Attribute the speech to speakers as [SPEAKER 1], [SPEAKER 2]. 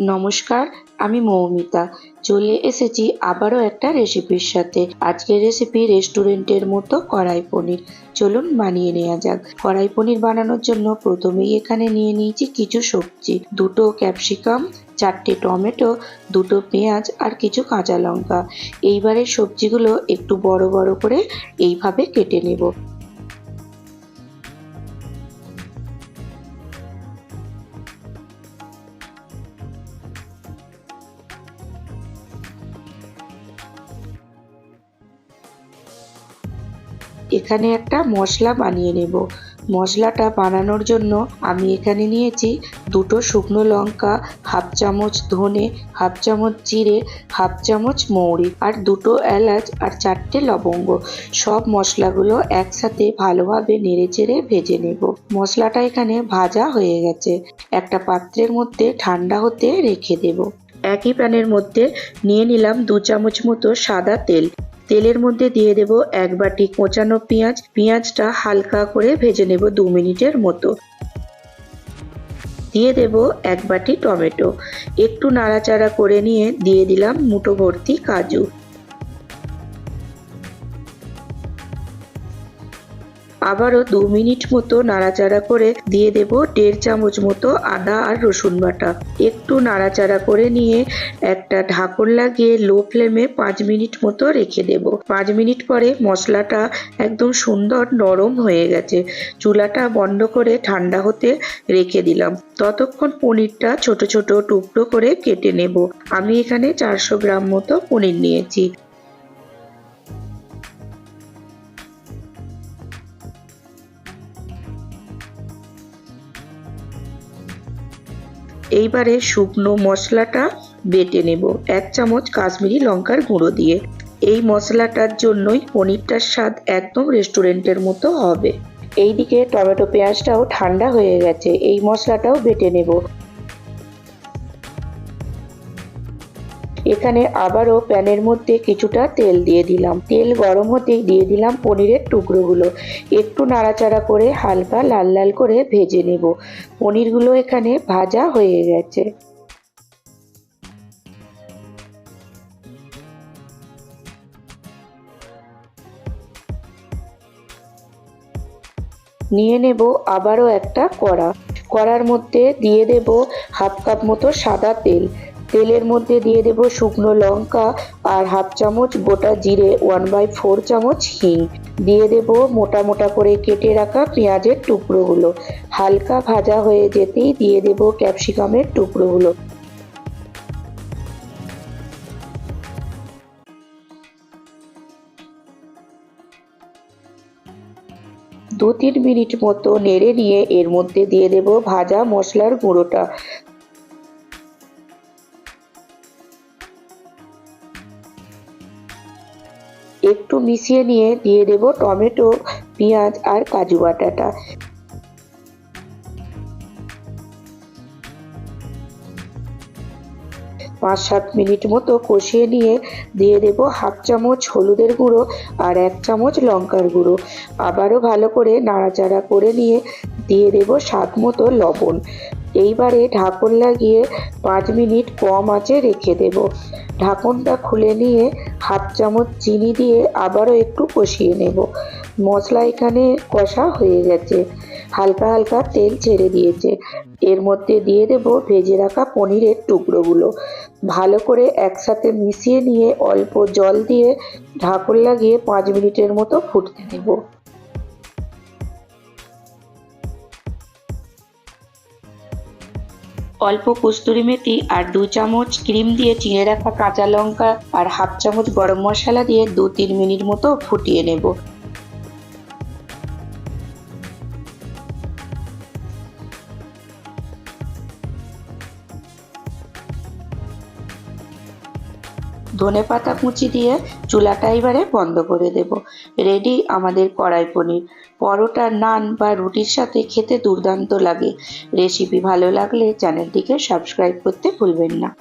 [SPEAKER 1] নমস্কার, আমি মৌমিতা। চলে এসেছি আবারও একটা রেসিপির সাথে। আজকের রেসিপি রেস্টুরেন্টের মতো কড়াই পনির। চলুন বানিয়ে নেওয়া যাক। কড়াই পনির বানানোর জন্য প্রথমেই এখানে নিয়ে নিয়েছি কিছু সবজি। দুটো ক্যাপসিকাম, চারটে টমেটো, দুটো পেঁয়াজ আর কিছু কাঁচা লঙ্কা। এইবারের সবজিগুলো একটু বড় বড় করে এইভাবে কেটে নেব। এখানে একটা মশলা বানিয়ে নেব। মশলাটা বানানোর জন্য আমি এখানে নিয়েছি দুটো শুকনো লঙ্কা, হাফ চামচ ধনে, হাফ চামচ জিরে, হাফ চামচ মৌরি আর দুটো এলাচ আর চারটে লবঙ্গ। সব মশলাগুলো একসাথে ভালোভাবে নেড়েচেড়ে ভেজে নেব। মশলাটা এখানে ভাজা হয়ে গেছে। একটা পাত্রের মধ্যে ঠান্ডা হতে রেখে দেব। একই প্যানের মধ্যে নিয়ে নিলাম দু চামচ মতো সাদা তেল। তেলের মধ্যে দিয়ে দেব এক বাটি কোচানো পেঁয়াজ। পেঁয়াজটা হালকা করে ভেজে নেব দু মিনিটের মতো। দিয়ে দেব এক বাটি টমেটো। একটু নাড়াচাড়া করে নিয়ে দিয়ে দিলাম মুঠো ভর্তি কাজু। আবারও দু মিনিট মতো নাড়াচাড়া করে দিয়ে দেব দেড় চামচ মতো আদা আর রসুন বাটা। একটু নাড়াচাড়া করে নিয়ে একটা ঢাকন লাগিয়ে লো ফ্লেমে পাঁচ মিনিট মতো রেখে দেব। পাঁচ মিনিট পরে মশলাটা একদম সুন্দর নরম হয়ে গেছে। চুলাটা বন্ধ করে ঠান্ডা হতে রেখে দিলাম। ততক্ষণ পনিরটা ছোট ছোট টুকরো করে কেটে নেব। আমি এখানে চারশো গ্রাম মতো পনির নিয়েছি। এইবারে শুকনো মশলাটা বেটে নেব। এক চামচ কাশ্মীরি লঙ্কার গুঁড়ো দিয়ে। এই মশলাটার জন্যই পনিরটার স্বাদ একদম রেস্টুরেন্টের মতো হবে। এইদিকে টমেটো পেঁয়াজটাও ঠান্ডা হয়ে গেছে। এই মশলাটাও বেটে নেব। এখানে আবারও প্যানের মধ্যে কিছুটা তেল দিয়ে দিলাম। তেল গরম হতেই দিয়ে দিলাম পনিরের টুকরোগুলো। একটু নাড়াচাড়া করে হালকা লাল লাল করে ভেজে নেব। পনিরগুলো এখানে ভাজা হয়ে গেছে। নিয়ে নেব আবারও একটা কড়া। কড়ার মধ্যে দিয়ে দেব হাফ কাপ মতো সাদা তেল। তেলের মধ্যে দিয়ে দেব শুকনো লঙ্কা আর হাফ চামচ গোটা জিরে ওয়ান বাই ফোর চামচ হিং দিয়ে দেব মোটা মোটা করে কেটে রাখা পেঁয়াজের টুকরোগুলো। হালকা ভাজা হয়ে যেতেই দিয়ে দেব ক্যাপসিকামের টুকরোগুলো। দু তিন মিনিট মতো নেড়ে নিয়ে এর মধ্যে দিয়ে দেব ভাজা মশলার গুঁড়োটা। একটু মিশিয়ে নিয়ে, দিয়ে দেব টমেটো, পেঁয়াজ আর কাজু বাটাটা। পাঁচ সাত মিনিট মতো কষিয়ে নিয়ে, দিয়ে দেব হাফ চামচ হলুদের গুঁড়ো আর এক চামচ লঙ্কার গুঁড়ো। আবারও ভালো করে নাড়াচাড়া করে নিয়ে দিয়ে দেব স্বাদ মতো লবণ। এইবারে ঢাকন লাগিয়ে পাঁচ মিনিট কম আঁচে রেখে দেব। ঢাকনটা খুলে নিয়ে হাফ চামচ চিনি দিয়ে আবারও একটু কষিয়ে নেব। মশলা এখানে কষা হয়ে গেছে। হালকা হালকা তেল ছেড়ে দিয়েছে। এর মধ্যে দিয়ে দেব ভেজে রাখা পনিরের টুকরোগুলো। ভালো করে একসাথে মিশিয়ে নিয়ে অল্প জল দিয়ে ঢাকন লাগিয়ে পাঁচ মিনিটের মতো ফুটতে দেব। অল্প কস্তুরি মেথি আর দু চামচ ক্রিম দিয়ে চিড়ে রাখা কাঁচা লঙ্কা আর হাফ চামচ গরম মশলা দিয়ে দু তিন মিনিট মতো ফুটিয়ে নেব। ধনে পাতা কুচি দিয়ে চুলাটা এবারে বন্ধ করে দেব। রেডি আমাদের কড়াই পনির। পরোটা, নান বা রুটির সাথে খেতে দুর্দান্ত লাগে। রেসিপি ভালো লাগলে চ্যানেলটিকে সাবস্ক্রাইব করতে ভুলবেন না।